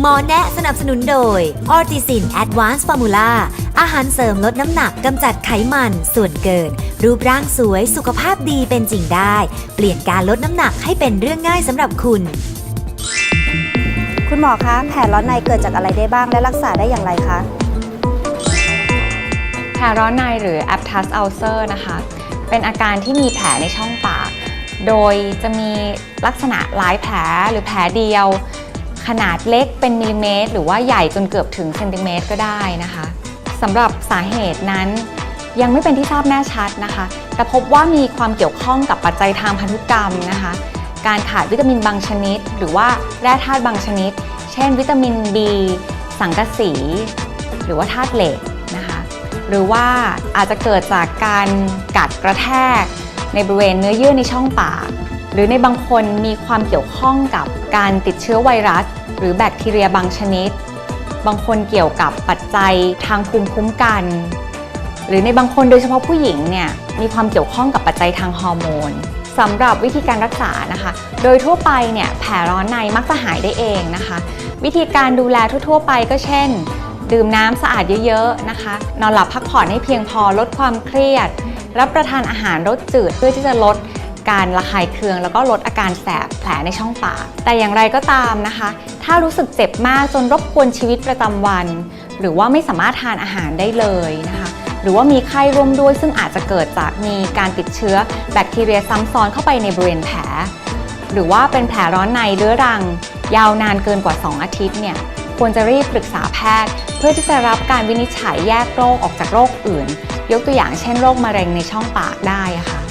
หมอแนะสนับสนุนโดยออร์ติซินแอดวานซ์ฟอร์มูลาอาหารเสริมลดน้ำหนักกำจัดไขมันส่วนเกิน รูปร่างสวยสุขภาพดีเป็นจริงได้ เปลี่ยนการลดน้ำหนักให้เป็นเรื่องง่ายสำหรับคุณ คุณหมอคะ แผลร้อนในเกิดจากอะไรได้บ้างและรักษาได้อย่างไรคะ แผลร้อนในหรือ Aptus ulcer นะคะ เป็นอาการที่มีแผลในช่องปาก โดยจะมีลักษณะหลายแผลหรือแผลเดียว ขนาดเล็กเป็นมิลลิเมตร หรือว่าใหญ่จนเกือบถึงเซนติเมตรก็ได้นะคะสำหรับสาเหตุนั้นยังไม่เป็นที่ทราบแน่ชัดนะคะ แต่พบว่ามีความเกี่ยวข้องกับปัจจัยทางพันธุกรรมนะคะ การขาดวิตามินบางชนิด หรือว่าแร่ธาตุบางชนิด เช่น วิตามิน B สังกะสี หรือว่าธาตุเหล็กนะคะ หรือว่าอาจจะเกิดจากการกัดกระแทก ในบริเวณเนื้อเยื่อในช่องปาก หรือในบางคนมีความเกี่ยวข้องกับการติดเชื้อไวรัส หรือแบคทีเรียบางชนิด บางคนเกี่ยวกับปัจจัยทางภูมิคุ้มกัน หรือในบางคนโดยเฉพาะผู้หญิงเนี่ยมีความเกี่ยวข้องกับปัจจัยทางฮอร์โมนสำหรับวิธีการรักษานะคะ โดยทั่วไปเนี่ยแผลร้อนในมักจะหายได้เองนะคะ วิธีการดูแลทั่ว ๆ ไปก็เช่น ดื่มน้ำสะอาดเยอะ ๆ นะคะ นอนหลับพักผ่อนให้เพียงพอลดความเครียด รับประทานอาหารรสจืดเพื่อที่จะลดการระคายเคือง แล้วก็ลดอาการแสบแผลในช่องปาก แต่อย่างไรก็ตามนะคะ ถ้ารู้สึกเจ็บมากจนรบกวนชีวิตประจำวัน หรือว่าไม่สามารถทานอาหารได้เลยนะคะหรือว่ามีไข้ร่วมด้วยซึ่งอาจจะเกิดจากมีการติดเชื้อแบคทีเรียซ้ำซ้อนเข้าไปในบริเวณแผล หรือว่าเป็นแผลร้อนในเรื้อรัง ยาวนานเกินกว่า 2 อาทิตย์เนี่ย ควรจะรีบปรึกษาแพทย์ เพื่อที่จะรับการวินิจฉัยแยกโรคออกจากโรคอื่น ยกตัวอย่างเช่นโรคมะเร็งในช่องปากได้ค่ะ